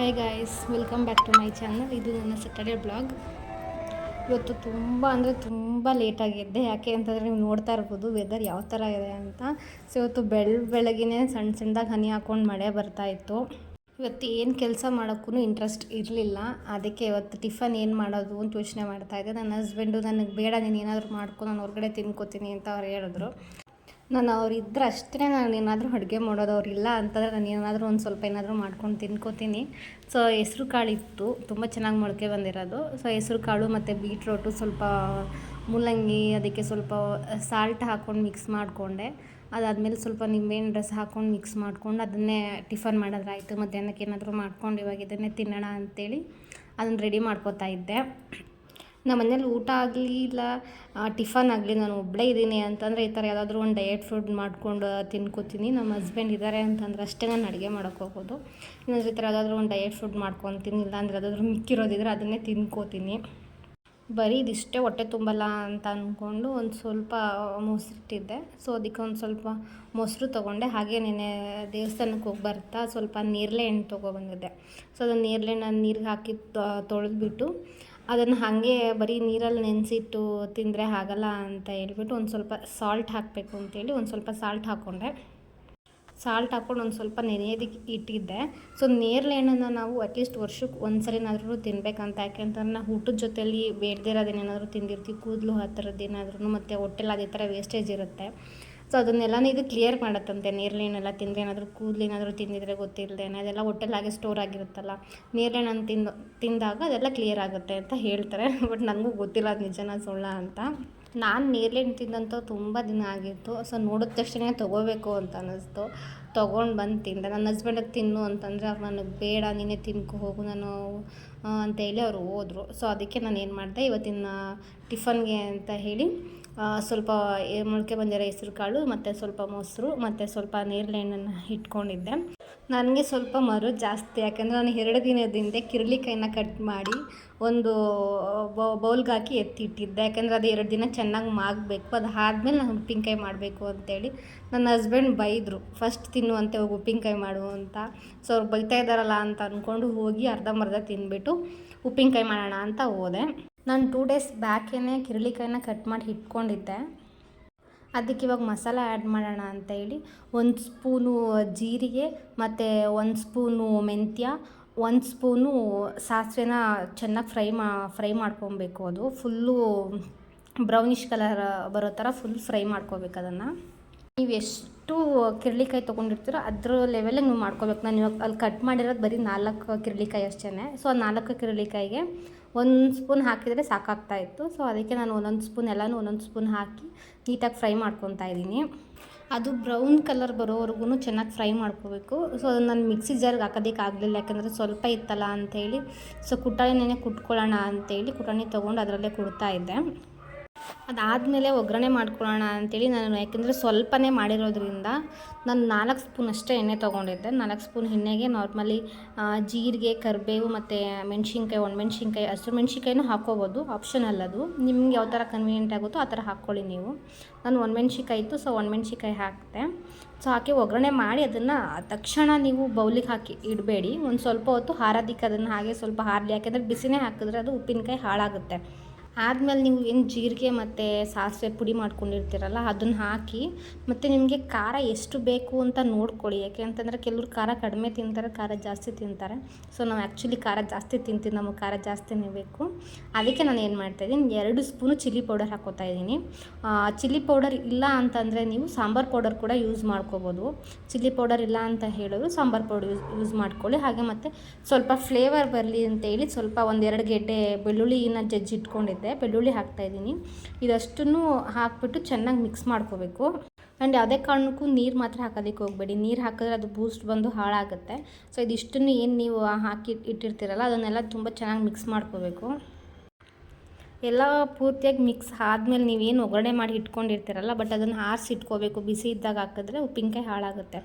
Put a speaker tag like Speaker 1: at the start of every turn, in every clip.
Speaker 1: Hi guys welcome back to my channel ಇದು ನನ್ನ Saturday blog ಇವತ್ತು ತುಂಬ ಅಂದರೆ ತುಂಬ ಲೇಟಾಗಿದ್ದೆ ಯಾಕೆ ಅಂತಂದರೆ ನೀವು ನೋಡ್ತಾ ಇರ್ಬೋದು ವೆದರ್ ಯಾವ ಥರ ಇದೆ ಅಂತ. ಸೊ ಇವತ್ತು ಬೆಳ್ ಬೆಳಗಿನೇ ಸಣ್ಣ ಸಣ್ಣದಾಗಿ ಹನಿ ಹಾಕ್ಕೊಂಡು ಮಳೆ ಬರ್ತಾ ಇತ್ತು. ಇವತ್ತು ಏನು ಕೆಲಸ ಮಾಡೋಕ್ಕೂ ಇಂಟ್ರೆಸ್ಟ್ ಇರಲಿಲ್ಲ. ಅದಕ್ಕೆ ಇವತ್ತು ಟಿಫನ್ ಏನು ಮಾಡೋದು ಅಂತ ಯೋಚನೆ ಮಾಡ್ತಾಯಿದ್ದೆ ನನ್ನ ಹಸ್ಬೆಂಡು ನನಗೆ ಬೇಡ, ನೀನು ಏನಾದರೂ ಮಾಡ್ಕೊ, ನಾನು ಹೊರಗಡೆ ತಿನ್ಕೋತೀನಿ ಅಂತ ಅವ್ರು ಹೇಳಿದ್ರು. ನಾನು ಅವ್ರು ಇದ್ರೆ ಅಷ್ಟೇ ನಾನು ಏನಾದರೂ ಅಡುಗೆ ಮಾಡೋದು ಅವರಿಲ್ಲ ಅಂತಂದರೆ ನಾನು ಏನಾದರೂ ಒಂದು ಸ್ವಲ್ಪ ಏನಾದರೂ ಮಾಡ್ಕೊಂಡು ತಿನ್ಕೋತೀನಿ. ಸೊ ಹೆಸ್ರು ಇತ್ತು. ತುಂಬ ಚೆನ್ನಾಗಿ ಮೊಳಕೆ ಬಂದಿರೋದು. ಸೊ ಹೆಸ್ರು ಕಾಳು ಮತ್ತು ಬೀಟ್ರೋಟು ಸ್ವಲ್ಪ ಮೂಲಂಗಿ, ಅದಕ್ಕೆ ಸ್ವಲ್ಪ ಸಾಲ್ಟ್ ಹಾಕ್ಕೊಂಡು ಮಿಕ್ಸ್ ಮಾಡಿಕೊಂಡೆ. ಅದಾದಮೇಲೆ ಸ್ವಲ್ಪ ನಿಂಬೆಹಣ್ಣು ರಸ ಹಾಕ್ಕೊಂಡು ಮಿಕ್ಸ್ ಮಾಡ್ಕೊಂಡು ಅದನ್ನೇ ಟಿಫನ್ ಮಾಡೋದ್ರಾಯಿತು ಮಧ್ಯಾಹ್ನಕ್ಕೆ ಏನಾದರೂ ಮಾಡ್ಕೊಂಡು ಇವಾಗ ಇದನ್ನೇ ತಿನ್ನೋಣ ಅಂತೇಳಿ ಅದನ್ನು ರೆಡಿ ಮಾಡ್ಕೋತಾ ಇದ್ದೆ. ನಮ್ಮ ಮನೇಲಿ ಊಟ ಆಗಲಿ ಇಲ್ಲ ಟಿಫನ್ ಆಗಲಿ ನಾನು ಒಬ್ಬಳೇ ಇದ್ದೀನಿ ಅಂತಂದರೆ ಈ ಥರ ಯಾವುದಾದ್ರೂ ಒಂದು ಡಯಟ್ ಫುಡ್ ಮಾಡ್ಕೊಂಡು ತಿನ್ಕೋತೀನಿ. ನಮ್ಮ ಹಸ್ಬೆಂಡ್ ಇದ್ದಾರೆ ಅಂತಂದ್ರೆ ಅಷ್ಟೇ ನಾನು ಅಡುಗೆ ಮಾಡೋಕ್ಕೆ ಹೋಗೋದು. ಇನ್ನೊಂದು ಈ ಥರ ಯಾವುದಾದ್ರೂ ಒಂದು ಡಯಟ್ ಫುಡ್ ಮಾಡ್ಕೊತೀನಿ ಅಂದರೆ ಯಾವುದಾದ್ರೂ ಮಿಕ್ಕಿರೋದಿದ್ರೆ ಅದನ್ನೇ ತಿನ್ಕೋತೀನಿ. ಬರೀ ಇದಿಷ್ಟೇ ಹೊಟ್ಟೆ ತುಂಬಲ್ಲ ಅಂತ ಅಂದ್ಕೊಂಡು ಒಂದು ಸ್ವಲ್ಪ ಮೊಸರಿಟ್ಟಿದ್ದೆ. ಸೊ ಅದಕ್ಕೆ ಒಂದು ಸ್ವಲ್ಪ ಮೊಸರು ತೊಗೊಂಡೆ. ಹಾಗೆ ನೆನೆ ದೇವಸ್ಥಾನಕ್ಕೆ ಹೋಗಿ ಬರ್ತಾ ಸ್ವಲ್ಪ ನೇರಳೆ ಹಣ್ಣು ತೊಗೊಬಂದಿದ್ದೆ ಸೊ ಅದನ್ನು ನೇರಳೆ ನಾನು ನೀರಿಗೆ ಹಾಕಿ ತೊಳೆದ್ಬಿಟ್ಟು ಅದನ್ನು ಹಾಗೆ ಬರೀ ನೀರಲ್ಲಿ ನೆನೆಸಿಟ್ಟು ತಿಂದರೆ ಆಗಲ್ಲ ಅಂತ ಹೇಳ್ಬಿಟ್ಟು ಒಂದು ಸ್ವಲ್ಪ ಸಾಲ್ಟ್ ಹಾಕಬೇಕು ಅಂತೇಳಿ ಒಂದು ಸ್ವಲ್ಪ ಸಾಲ್ಟ್ ಹಾಕ್ಕೊಂಡೆ ಸಾಲ್ಟ್ ಹಾಕ್ಕೊಂಡು ಒಂದು ಸ್ವಲ್ಪ ನೆನೆಯೋದಕ್ಕೆ ಇಟ್ಟಿದ್ದೆ. ಸೊ ನೇರಳೆ ಹಣ್ಣನ್ನು ನಾವು ಅಟ್ಲೀಸ್ಟ್ ವರ್ಷಕ್ಕೆ ಒಂದು ಸರಿನಾದ್ರೂ ತಿನ್ನಬೇಕಂತ ಯಾಕೆಂತಂದ್ರೆ ನಾವು ಊಟದ ಜೊತೆಯಲ್ಲಿ ಬೇಡದಿರೋದೇನೇನಾದರೂ ತಿಂದಿರ್ತೀವಿ. ಕೂದಲು ಆ ಥರದ್ದು ಏನಾದ್ರೂ ಮತ್ತು ಹೊಟ್ಟೆಲಿ ಅದೇ ಥರ ವೇಸ್ಟೇಜ್ ಇರುತ್ತೆ. ಸೊ ಅದನ್ನೆಲ್ಲ ಇದು ಕ್ಲಿಯರ್ ಮಾಡುತ್ತಂತೆ. ನೇರಳೆ ಹಣ್ಣೆಲ್ಲ ತಿಂದರೆ ಏನಾದರೂ ಕೂದಲು ಏನಾದರೂ ತಿಂದಿದ್ರೆ ಗೊತ್ತಿಲ್ಲದೆ ಅದೆಲ್ಲ ಹೊಟ್ಟೆಲಿ ಹಾಗೆ ಸ್ಟೋರ್ ಆಗಿರುತ್ತಲ್ಲ ನೇರಳೆ ಹಣ್ಣು ತಿಂದು, ತಿಂದಾಗ ಅದೆಲ್ಲ ಕ್ಲಿಯರ್ ಆಗುತ್ತೆ ಅಂತ ಹೇಳ್ತಾರೆ. ಬಟ್ ನನಗೂ ಗೊತ್ತಿಲ್ಲ ಅದು ನಿಜನ ಸುಳ್ಳ ಅಂತ. ನಾನು ನೇರಳೆ ತಿಂದಂತ ತಿಂದಂತೂ ತುಂಬ ದಿನ ಆಗಿತ್ತು. ಸೊ ನೋಡಿದ ತಕ್ಷಣ ತೊಗೋಬೇಕು ಅಂತ ಅನ್ನಿಸ್ತು. ತೊಗೊಂಡು ಬಂದು ತಿಂದೆ. ನನ್ನ ಹಸ್ಬೆಂಡಿಗೆ ತಿನ್ನು ಅಂತಂದರೆ ಅವ್ರು ನನಗೆ ಬೇಡ, ನೀನೇ ತಿನ್ಕೊ, ಹೋಗು ನಾನು ಅಂತ ಹೇಳಿ ಅವರು ಹೋದರು. ಸೊ ಅದಕ್ಕೆ ನಾನು ಏನು ಮಾಡಿದೆ, ಇವತ್ತಿನ ಟಿಫನ್ಗೆ ಅಂತ ಹೇಳಿ ಸ್ವಲ್ಪ ಮೊಳಕೆ ಬಂದಿರೋ ಹೆಸ್ರು ಕಾಳು ಮತ್ತು ಸ್ವಲ್ಪ ಮೊಸರು, ಮತ್ತು ಸ್ವಲ್ಪ ನೇರಳೆ ಹಣ್ಣನ್ನು ಇಟ್ಕೊಂಡಿದ್ದೆ. ನನಗೆ ಸ್ವಲ್ಪ ಮರು ಜಾಸ್ತಿ, ಯಾಕಂದರೆ ನಾನು ಎರಡು ದಿನದಿಂದ ಕಿರಳಿಕಾಯಿನ ಕಟ್ ಮಾಡಿ ಒಂದು ಬೌಲ್ಗೆ ಹಾಕಿ ಎತ್ತಿಟ್ಟಿದ್ದೆ. ಯಾಕಂದರೆ ಅದು ಎರಡು ದಿನ ಚೆನ್ನಾಗಿ ಮಾಗಬೇಕು. ಅದು ಆದಮೇಲೆ ನಾನು ಉಪ್ಪಿನಕಾಯಿ ಮಾಡಬೇಕು ಅಂತೇಳಿ ನನ್ನ ಹಸ್ಬೆಂಡ್ ಬೈದರು. ಫಸ್ಟ್ ತಿನ್ನುವಂತೆ ಹೋಗಿ, ಉಪ್ಪಿನಕಾಯಿ ಮಾಡು ಅಂತ. ಸೊ, ಅವ್ರು ಬೈತಾ ಇದ್ದಾರಲ್ಲ ಅಂತ ಅಂದ್ಕೊಂಡು ಹೋಗಿ ಅರ್ಧಂಬರ್ಧ ತಿಂದ್ಬಿಟ್ಟು ಉಪ್ಪಿನಕಾಯಿ ಮಾಡೋಣ ಅಂತ ಹೋದೆ. ನಾನು ಟೂ ಡೇಸ್ ಬ್ಯಾಕೇನೆ ಕಿರಳಿಕಾಯಿನ ಕಟ್ ಮಾಡಿ ಇಟ್ಕೊಂಡಿದ್ದೆ ಅದಕ್ಕೆ ಇವಾಗ ಮಸಾಲ ಆ್ಯಡ್ ಮಾಡೋಣ ಅಂತ ಹೇಳಿ ಒಂದು ಸ್ಪೂನು ಜೀರಿಗೆ ಮತ್ತು ಒಂದು ಸ್ಪೂನು ಮೆಂತ್ಯ, ಒಂದು ಸ್ಪೂನು ಸಾಸಿವೆನ ಚೆನ್ನಾಗಿ ಫ್ರೈ ಮಾ, ಫ್ರೈ ಮಾಡ್ಕೊಬೇಕು ಅದು. ಫುಲ್ಲು ಬ್ರೌನಿಷ್ ಕಲರ್ ಬರೋ ಥರ ಫುಲ್ ಫ್ರೈ ಮಾಡ್ಕೋಬೇಕು ಅದನ್ನು. ನೀವು ಎಷ್ಟು ಕಿರಳಿಕಾಯಿ ತೊಗೊಂಡಿರ್ತೀರೋ ಅದ್ರ ಲೆವೆಲಿಗೆ ನೀವು ಮಾಡ್ಕೋಬೇಕು. ನಾನು ಇವಾಗ ಅಲ್ಲಿ ಕಟ್ ಮಾಡಿರೋದು ಬರೀ ನಾಲ್ಕು ಕಿರಳಿಕಾಯಿ ಅಷ್ಟೇ ಸೊ ನಾಲ್ಕು ಕಿರಳಿಕಾಯಿಗೆ ಒಂದು ಸ್ಪೂನ್ ಹಾಕಿದರೆ ಸಾಕಾಗ್ತಾ ಇತ್ತು. ಸೊ ಅದಕ್ಕೆ ನಾನು ಒಂದೊಂದು ಸ್ಪೂನ್ ಎಲ್ಲನೂ ಒಂದೊಂದು ಸ್ಪೂನ್ ಹಾಕಿ ನೀಟಾಗಿ ಫ್ರೈ ಮಾಡ್ಕೊತಾ ಇದ್ದೀನಿ. ಅದು ಬ್ರೌನ್ ಕಲರ್ ಬರೋವರೆಗೂ ಚೆನ್ನಾಗಿ ಫ್ರೈ ಮಾಡ್ಕೋಬೇಕು. ಸೊ ಅದನ್ನು ನಾನು ಮಿಕ್ಸಿ ಜಾರ್ಗೆ ಹಾಕೋದಕ್ಕೆ ಆಗಲಿಲ್ಲ. ಯಾಕಂದರೆ ಸ್ವಲ್ಪ ಇತ್ತಲ್ಲ ಅಂಥೇಳಿ. ಸೊ ಕುಟ್ಟಾಣಿನೇ ಕುಟ್ಕೊಳ್ಳೋಣ ಅಂತೇಳಿ ಕುಟಾಣಿ ತೊಗೊಂಡು ಅದರಲ್ಲೇ ಕುಡ್ತಾ ಇದ್ದೆ. ಅದಾದಮೇಲೆ ಒಗ್ಗರಣೆ ಮಾಡ್ಕೊಳ್ಳೋಣ ಅಂತೇಳಿ ನಾನು ಯಾಕೆಂದರೆ ಸ್ವಲ್ಪನೇ ಮಾಡಿರೋದ್ರಿಂದ ನಾನು ನಾಲ್ಕು ಸ್ಪೂನ್ ಅಷ್ಟೇ ಎಣ್ಣೆ ತೊಗೊಂಡಿದ್ದೆ. ನಾಲ್ಕು ಸ್ಪೂನ್ ಎಣ್ಣೆಗೆ ನಾರ್ಮಲಿ ಜೀರಿಗೆ, ಕರಿಬೇವು ಮತ್ತು ಮೆಣ್ಸಿನ್ಕಾಯಿ, ಒಣಮೆಣ್ಸಿನ್ಕಾಯಿ, ಹಸಿರು ಮೆಣ್ಸಿನ್ಕಾಯಿನೂ ಹಾಕ್ಕೋಬೋದು. ಆಪ್ಷನಲ್ ಅದು. ನಿಮ್ಗೆ ಯಾವ ಥರ ಕನ್ವೀನಿಯೆಂಟ್ ಆಗುತ್ತೋ ಆ ಥರ ಹಾಕ್ಕೊಳ್ಳಿ ನೀವು. ನಾನು ಒಣಮೆಣ್ಸಿನ್ಕಾಯಿ ಇತ್ತು ಸೊ ಒಣಮೆಣ್ಸಿನ್ಕಾಯಿ ಹಾಕಿದೆ. ಸೊ ಹಾಕಿ ಒಗ್ಗರಣೆ ಮಾಡಿ ಅದನ್ನು ತಕ್ಷಣ ನೀವು ಬೌಲಿಗೆ ಹಾಕಿ ಇಡಬೇಡಿ. ಒಂದು ಸ್ವಲ್ಪ ಹೊತ್ತು ಹಾರೋದಿಕ್ಕೆ ಅದನ್ನು ಹಾಗೆ ಸ್ವಲ್ಪ ಹಾರಲಿ. ಯಾಕೆಂದರೆ ಬಿಸಿನೇ ಹಾಕಿದ್ರೆ ಅದು ಉಪ್ಪಿನಕಾಯಿ ಹಾಳಾಗುತ್ತೆ. ಆದಮೇಲೆ ನೀವು ಏನು ಜೀರಿಗೆ ಮತ್ತು ಸಾಸಿವೆ ಪುಡಿ ಮಾಡ್ಕೊಂಡಿರ್ತೀರಲ್ಲ, ಅದನ್ನು ಹಾಕಿ, ಮತ್ತು ನಿಮಗೆ ಖಾರ ಎಷ್ಟು ಬೇಕು ಅಂತ ನೋಡ್ಕೊಳ್ಳಿ. ಯಾಕೆ ಅಂತಂದರೆ ಕೆಲವರು ಖಾರ ಕಡಿಮೆ ತಿಂತಾರೆ, ಖಾರ ಜಾಸ್ತಿ ತಿಂತಾರೆ. ಸೊ ನಾವು ಆ್ಯಕ್ಚುಲಿ ಖಾರ ಜಾಸ್ತಿ ತಿಂತೀವಿ, ನಮಗೆ ಖಾರ ಜಾಸ್ತಿನೇ ಬೇಕು. ಅದಕ್ಕೆ ನಾನು ಏನು ಮಾಡ್ತಾಯಿದ್ದೀನಿ ಎರಡು ಸ್ಪೂನು ಚಿಲ್ಲಿ ಪೌಡರ್ ಹಾಕೋತಾ ಇದ್ದೀನಿ. ಚಿಲ್ಲಿ ಪೌಡರ್ ಇಲ್ಲ ಅಂತಂದರೆ ನೀವು ಸಾಂಬಾರು ಪೌಡರ್ ಕೂಡ ಯೂಸ್ ಮಾಡ್ಕೋಬೋದು. ಚಿಲ್ಲಿ ಪೌಡರ್ ಇಲ್ಲ ಅಂತ ಹೇಳಿದ್ರು ಸಾಂಬಾರು ಪೌಡರ್ ಯೂಸ್ ಯೂಸ್ ಮಾಡ್ಕೊಳ್ಳಿ. ಹಾಗೆ ಮತ್ತು ಸ್ವಲ್ಪ ಫ್ಲೇವರ್ ಬರಲಿ ಅಂತೇಳಿ ಸ್ವಲ್ಪ ಒಂದೆರಡು ಗೆಡ್ಡೆ ಬೆಳ್ಳುಳ್ಳಿನ ಜಜ್ಜಿಟ್ಕೊಂಡಿದ್ದೆ ಬೆಳ್ಳುಳ್ಳಿ ಹಾಕ್ತಾಯಿದ್ದೀನಿ ಇದಷ್ಟನ್ನು ಹಾಕ್ಬಿಟ್ಟು ಚೆನ್ನಾಗಿ ಮಿಕ್ಸ್ ಮಾಡ್ಕೋಬೇಕು. ಆ್ಯಂಡ್ ಯಾವುದೇ ಕಾರಣಕ್ಕೂ ನೀರು ಮಾತ್ರ ಹಾಕೋದಕ್ಕೆ ಹೋಗಬೇಡಿ. ನೀರು ಹಾಕಿದ್ರೆ ಅದು ಬೂಸ್ಟ್ ಬಂದು ಹಾಳಾಗುತ್ತೆ. ಸೊ ಇದಿಷ್ಟನ್ನು ಏನು ನೀವು ಹಾಕಿ ಇಟ್ಟಿರ್ತೀರಲ್ಲ, ಅದನ್ನೆಲ್ಲ ತುಂಬ ಚೆನ್ನಾಗಿ ಮಿಕ್ಸ್ ಮಾಡ್ಕೋಬೇಕು. ಎಲ್ಲ ಪೂರ್ತಿಯಾಗಿ ಮಿಕ್ಸ್ ಆದಮೇಲೆ ನೀವೇನು ಒಗ್ಗರಣೆ ಮಾಡಿ ಇಟ್ಕೊಂಡಿರ್ತೀರಲ್ಲ ಬಟ್ ಅದನ್ನು ಆರಿಸಿ ಇಟ್ಕೋಬೇಕು. ಬಿಸಿ ಇದ್ದಾಗ ಹಾಕಿದ್ರೆ ಉಪ್ಪಿನಕಾಯಿ ಹಾಳಾಗುತ್ತೆ.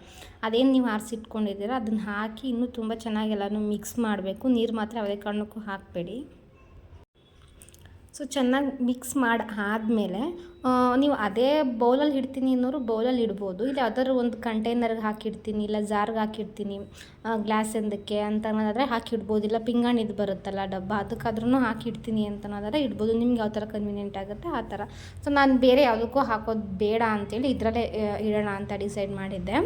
Speaker 1: ಅದೇನು ನೀವು ಆರಿಸಿ ಇಟ್ಕೊಂಡಿದ್ದೀರ, ಅದನ್ನು ಹಾಕಿ ಇನ್ನೂ ತುಂಬ ಚೆನ್ನಾಗಿ ಎಲ್ಲನೂ ಮಿಕ್ಸ್ ಮಾಡಬೇಕು. ನೀರು ಮಾತ್ರ ಯಾವುದೇ ಕಾರಣಕ್ಕೂ ಹಾಕಬೇಡಿ. ಸೊ ಚೆನ್ನಾಗಿ ಮಿಕ್ಸ್ ಮಾಡಿ, ಆದಮೇಲೆ ನೀವು ಅದೇ ಬೌಲಲ್ಲಿ ಇಡ್ತೀನಿ ಅನ್ನೋರು ಬೌಲಲ್ಲಿ ಇಡ್ಬೋದು. ಇಲ್ಲ ಯಾವ್ದಾದ್ರು ಒಂದು ಕಂಟೈನರ್ಗೆ ಹಾಕಿಡ್ತೀನಿ, ಇಲ್ಲ ಜಾರ್ಗೆ ಹಾಕಿಡ್ತೀನಿ ಗ್ಲಾಸ್ ಎಂದಕ್ಕೆ ಅಂತ ಅನ್ನೋದಾದರೆ ಹಾಕಿಡ್ಬೋದು. ಇಲ್ಲ ಪಿಂಗಾಣಿದು ಬರುತ್ತಲ್ಲ ಡಬ್ಬ ಅದಕ್ಕಾದ್ರೂ ಹಾಕಿಡ್ತೀನಿ ಅಂತ ಅನ್ನೋದಾದ್ರೆ ಇಡ್ಬೋದು. ನಿಮ್ಗೆ ಯಾವ ಥರ ಕನ್ವೀನಿಯೆಂಟ್ ಆಗುತ್ತೆ ಆ ಥರ ಸೊ ನಾನು ಬೇರೆ ಯಾವುದಕ್ಕೂ ಹಾಕೋದು ಬೇಡ ಅಂತೇಳಿ ಇದರಲ್ಲೇ ಇಡೋಣ ಅಂತ ಡಿಸೈಡ್ ಮಾಡಿದ್ದೆ.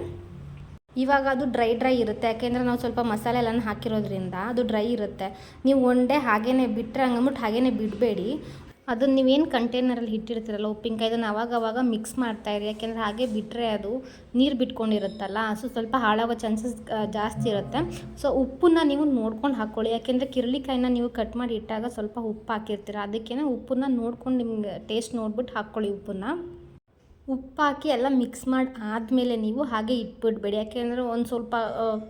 Speaker 1: ಇವಾಗ ಅದು ಡ್ರೈ ಡ್ರೈ ಇರುತ್ತೆ. ಯಾಕೆಂದರೆ ನಾವು ಸ್ವಲ್ಪ ಮಸಾಲೆ ಎಲ್ಲನೂ ಹಾಕಿರೋದ್ರಿಂದ ಅದು ಡ್ರೈ ಇರುತ್ತೆ. ನೀವು ಡೇ ಹಾಗೇ ಬಿಟ್ಟರೆ ಹಂಗಂದ್ಬಿಟ್ಟು ಹಾಗೇ ಬಿಡಬೇಡಿ. ಅದನ್ನು ನೀವೇನು ಕಂಟೈನರಲ್ಲಿ ಇಟ್ಟಿರ್ತೀರಲ್ಲ ಉಪ್ಪಿನಕಾಯಿ ಅದನ್ನು ಅವಾಗ ಅವಾಗ ಮಿಕ್ಸ್ ಮಾಡ್ತಾಯಿರಿ ಯಾಕೆಂದರೆ ಹಾಗೆ ಬಿಟ್ಟರೆ ಅದು ನೀರು ಬಿಟ್ಕೊಂಡಿರುತ್ತಲ್ಲ ಸೊ ಸ್ವಲ್ಪ ಹಾಳಾಗೋ ಚಾನ್ಸಸ್ ಜಾಸ್ತಿ ಇರುತ್ತೆ. ಸೊ ಉಪ್ಪನ್ನ ನೀವು ನೋಡ್ಕೊಂಡು ಹಾಕ್ಕೊಳ್ಳಿ ಯಾಕೆಂದರೆ ಕಿರಳಿಕಾಯಿನ ನೀವು ಕಟ್ ಮಾಡಿ ಇಟ್ಟಾಗ ಸ್ವಲ್ಪ ಉಪ್ಪು ಹಾಕಿರ್ತೀರ. ಅದಕ್ಕೇನೆ ಉಪ್ಪನ್ನ ನೋಡ್ಕೊಂಡು ನಿಮ್ಗೆ ಟೇಸ್ಟ್ ನೋಡ್ಬಿಟ್ಟು ಹಾಕ್ಕೊಳ್ಳಿ ಉಪ್ಪನ್ನ. ಉಪ್ಪು ಹಾಕಿ ಎಲ್ಲ ಮಿಕ್ಸ್ ಮಾಡಿ ಆದಮೇಲೆ ನೀವು ಹಾಗೆ ಇಟ್ಬಿಡ್ಬೇಡಿ. ಯಾಕೆಂದರೆ ಒಂದು ಸ್ವಲ್ಪ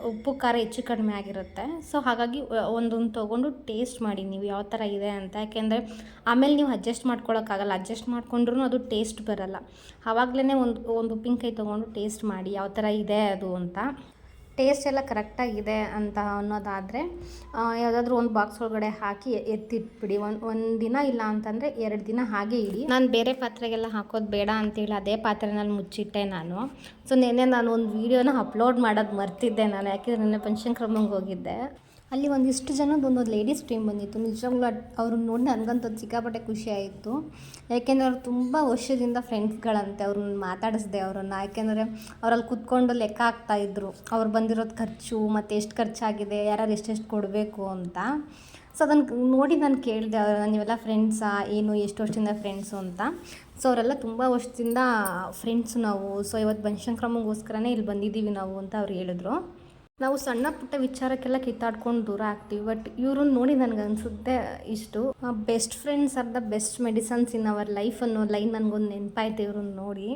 Speaker 1: ಉಪ್ಪು, ಖಾರ ಹೆಚ್ಚು ಕಡಿಮೆ ಆಗಿರುತ್ತೆ. ಸೊ ಹಾಗಾಗಿ ಒಂದೊಂದು ತೊಗೊಂಡು ಟೇಸ್ಟ್ ಮಾಡಿ ನೀವು ಯಾವ ಥರ ಇದೆ ಅಂತ. ಯಾಕೆಂದರೆ ಆಮೇಲೆ ನೀವು ಅಡ್ಜಸ್ಟ್ ಮಾಡ್ಕೊಳಕ್ಕಾಗಲ್ಲ ಅಡ್ಜಸ್ಟ್ ಮಾಡ್ಕೊಂಡ್ರೂ ಅದು ಟೇಸ್ಟ್ ಬರಲ್ಲ. ಆವಾಗಲೇ ಒಂದು ಒಂದು ಉಪ್ಪಿನಕಾಯಿ ತೊಗೊಂಡು ಟೇಸ್ಟ್ ಮಾಡಿ ಯಾವ ಥರ ಇದೆ ಅದು ಅಂತ. ಟೇಸ್ಟ್ ಎಲ್ಲ ಕರೆಕ್ಟಾಗಿದೆ ಅಂತ ಅನ್ನೋದಾದರೆ ಯಾವುದಾದ್ರೂ ಒಂದು ಬಾಕ್ಸ್ ಒಳಗಡೆ ಹಾಕಿ ಎತ್ತಿಟ್ಬಿಡಿ. ಒಂದು ಒಂದು ದಿನ ಇಲ್ಲ ಅಂತಂದರೆ ಎರಡು ದಿನ ಹಾಗೆ ಇಡಿ. ನಾನು ಬೇರೆ ಪಾತ್ರೆಗೆಲ್ಲ ಹಾಕೋದು ಬೇಡ ಅಂತೇಳಿ ಅದೇ ಪಾತ್ರೆನಲ್ಲಿ ಮುಚ್ಚಿಟ್ಟೆ ನಾನು. ಸೊ ನೆನ್ನೆ ನಾನು ಒಂದು ವೀಡಿಯೋನ ಅಪ್ಲೋಡ್ ಮಾಡೋದು ಮರ್ತಿದ್ದೆ ನಾನು, ಯಾಕೆಂದರೆ ನೆನ್ನೆ ಪಂಚಕ್ರಮಂಗೆ ಹೋಗಿದ್ದೆ. ಅಲ್ಲಿ ಒಂದಿಷ್ಟು ಜನದ ಒಂದೊಂದು ಲೇಡೀಸ್ ಟೀಮ್ ಬಂದಿತ್ತು. ನಿಜವಾಗ್ಲೂ ಅವ್ರನ್ನ ನೋಡಿ ನನಗಂತೂ ಸಿಕ್ಕಾಪಟ್ಟೆ ಖುಷಿ ಆಯಿತು. ಯಾಕೆಂದರೆ ಅವ್ರು ತುಂಬ ವರ್ಷದಿಂದ ಫ್ರೆಂಡ್ಸ್ಗಳಂತೆ ಅವ್ರನ್ನ ಮಾತಾಡಿಸ್ದೆ ಅವರನ್ನು. ಯಾಕೆಂದರೆ ಅವರಲ್ಲಿ ಕುತ್ಕೊಂಡು ಲೆಕ್ಕ ಹಾಕ್ತಾ ಇದ್ರು. ಅವ್ರು ಬಂದಿರೋದು ಖರ್ಚು, ಮತ್ತು ಎಷ್ಟು ಖರ್ಚಾಗಿದೆ, ಯಾರ್ಯಾರು ಎಷ್ಟೆಷ್ಟು ಕೊಡಬೇಕು ಅಂತ. ಸೊ ಅದನ್ನು ನೋಡಿ ನಾನು ಕೇಳಿದೆ ನೀವೆಲ್ಲ ಫ್ರೆಂಡ್ಸಾ ಏನು, ಎಷ್ಟು ವರ್ಷದಿಂದ ಫ್ರೆಂಡ್ಸು ಅಂತ. ಸೊ ಅವರೆಲ್ಲ ತುಂಬ ವರ್ಷದಿಂದ ಫ್ರೆಂಡ್ಸು ನಾವು. ಸೊ ಇವತ್ತು ಬನಶಂಕ್ರಮಗೋಸ್ಕರನೇ ಇಲ್ಲಿ ಬಂದಿದ್ದೀವಿ ನಾವು ಅಂತ ಅವ್ರು ಹೇಳಿದ್ರು. ನಾವು ಸಣ್ಣ ಪುಟ್ಟ ವಿಚಾರಕ್ಕೆಲ್ಲ ಕಿತ್ತಾಡ್ಕೊಂಡು ದೂರ ಆಗ್ತೀವಿ ಬಟ್ ಇವ್ರನ್ನ ನೋಡಿ ನನಗೆ ಅನಿಸುತ್ತೆ ಇಷ್ಟು. Best friends are the best medicines in our life ಅನ್ನೋ ಲೈನ್ ನನಗೊಂದು ನೆನಪಾಯ್ತು ಇವ್ರನ್ನ ನೋಡಿ.